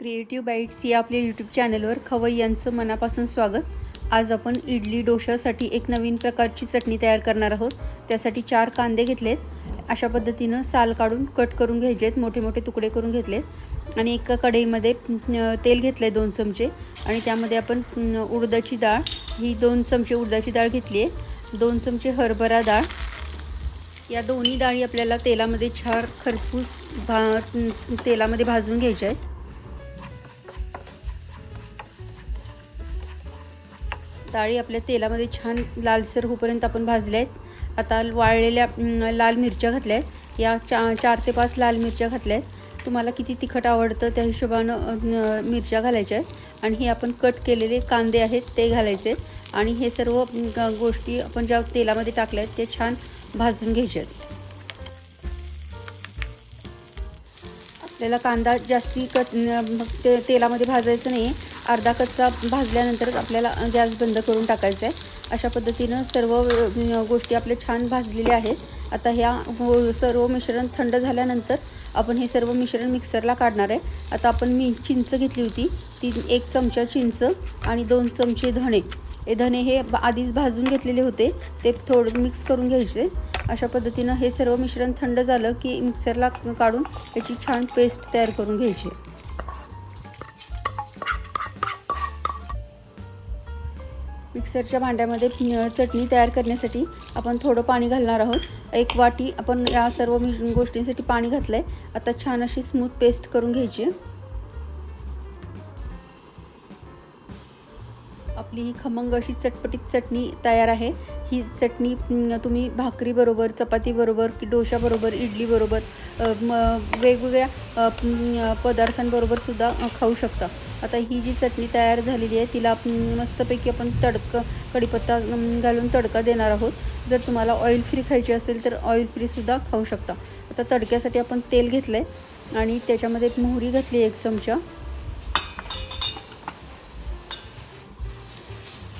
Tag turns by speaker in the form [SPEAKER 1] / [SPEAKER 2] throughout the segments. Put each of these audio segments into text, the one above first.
[SPEAKER 1] Creative bites या आपल्या YouTube चॅनलवर खवई यांचं मनापासून स्वागत. आज आपण इडली डोशासाठी एक नवीन प्रकारची चटणी तयार करणार आहोत. त्यासाठी चार कांदे घेतलेत. अशा पद्धतीनं साल काढून कट करून घ्यायचे आहेत मोठे मोठे तुकडे करून घेतलेत. आणि एका कढईमध्ये तेल घेतलं आहे दोन चमचे. आणि त्यामध्ये आपण उडदाची डाळ ही दोन चमचे उडदाची डाळ घेतली आहे दोन चमचे हरभरा डाळ. या दोन्ही डाळी आपल्याला तेलामध्ये छार खरपूस भा तेलामध्ये भाजून घ्यायच्या आहेत. डाळी आपल्या तेलामध्ये छान लालसर होईपर्यंत आपण भाजल्या आहेत. आता वाळलेल्या लाल मिरच्या घातल्या आहेत. या चा चार ते पाच लाल मिरच्या घातल्या आहेत. तुम्हाला किती तिखट आवडतं त्या हिशोबानं मिरच्या घालायच्या आहेत. आणि हे आपण कट केलेले कांदे आहेत ते घालायचे आहेत. आणि हे सर्व गोष्टी आपण ज्या तेलामध्ये टाकल्या आहेत ते छान भाजून घ्यायचे आहेत. आपल्याला कांदा जास्ती कट मग ते तेलामध्ये भाजायचं नाही आहे अर्धा कच्चा भाजल्यानंतरच आपल्याला गॅस बंद करून टाकायचा आहे. अशा पद्धतीनं सर्व गोष्टी आपल्या छान भाजलेल्या आहेत. आता ह्या हो, सर्व मिश्रण थंड झाल्यानंतर आपण हे सर्व मिश्रण मिक्सरला काढणार आहे. आता आपण मी चिंच घेतली होती. ती एक चमचा चिंच आणि दोन चमचे धणे. हे धणे हे आधीच भाजून घेतलेले होते. ते थोडं मिक्स करून घ्यायचे. अशा पद्धतीनं हे सर्व मिश्रण थंड झालं की मिक्सरला काढून याची छान पेस्ट तयार करून घ्यायची. मिक्सरच्या भांड्यामध्ये चटणी तयार करण्यासाठी आपण थोडं पाणी घालणार आहोत. एक वाटी आपण या सर्व गोष्टींसाठी पाणी घातलं आहे आता छान अशी स्मूथ पेस्ट करून घ्यायची. आहे. आपली ही खमंग अशी चटपटीत चटणी तयार आहे. ही चटणी तुम्ही भाकरीबरोबर चपातीबरोबर की डोशाबरोबर इडलीबरोबर वेगवेगळ्या पदार्थांबरोबरसुद्धा पदार्थांबरोबर सुद्धा खाऊ शकता. आता ही जी चटणी तयार झालेली आहे तिला मस्तपैकी आपण तडक कढीपत्ता घालून तडका देणार आहोत. जर तुम्हाला ऑइल फ्री खायची असेल तर ऑइल फ्रीसुद्धा खाऊ शकता. आता तडक्यासाठी आपण तेल घेतलं आहे आणि त्याच्यामध्ये मोहरी घातली एक चमचा.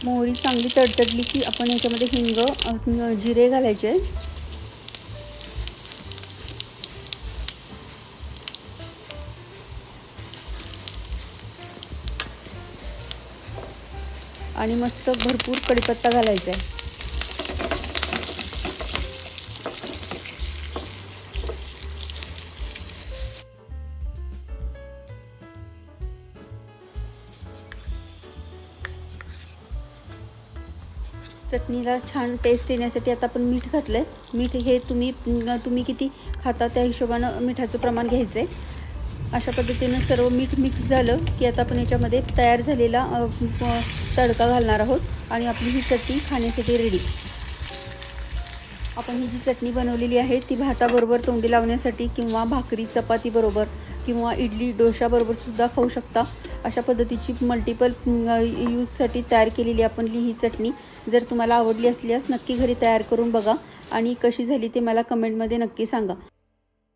[SPEAKER 1] मोहरी चांगली तडतडली की आपण याच्यामध्ये हिंग जिरे घालायचे. आणि मस्त भरपूर कडीपत्ता घालायचा आहे. चटणीला छान टेस्ट येण्यासाठी आता आपण मीठ घातलं आहे मीठ हे तुम्ही तुम्ही किती खाता त्या हिशोबानं मिठाचं प्रमाण घ्यायचं आहे अशा पद्धतीनं सर्व मीठ मिक्स झालं की आता आपण याच्यामध्ये तयार झालेला तडका घालणार आहोत आणि आपली ही चटणी खाण्यासाठी रेडी आपण ही जी चटणी बनवलेली आहे ती भाताबरोबर तोंडी लावण्यासाठी किंवा भाकरी चपातीबरोबर किंवा इडली डोशाबरोबर सुद्धा खाऊ शकता. अशा पद्धतीची मल्टिपल यूजसाठी तयार केलेली आपण ही चटणी. जर तुम्हाला आवडली असल्यास नक्की घरी तयार करून बघा आणि कशी झाली ते मला कमेंटमध्ये नक्की सांगा.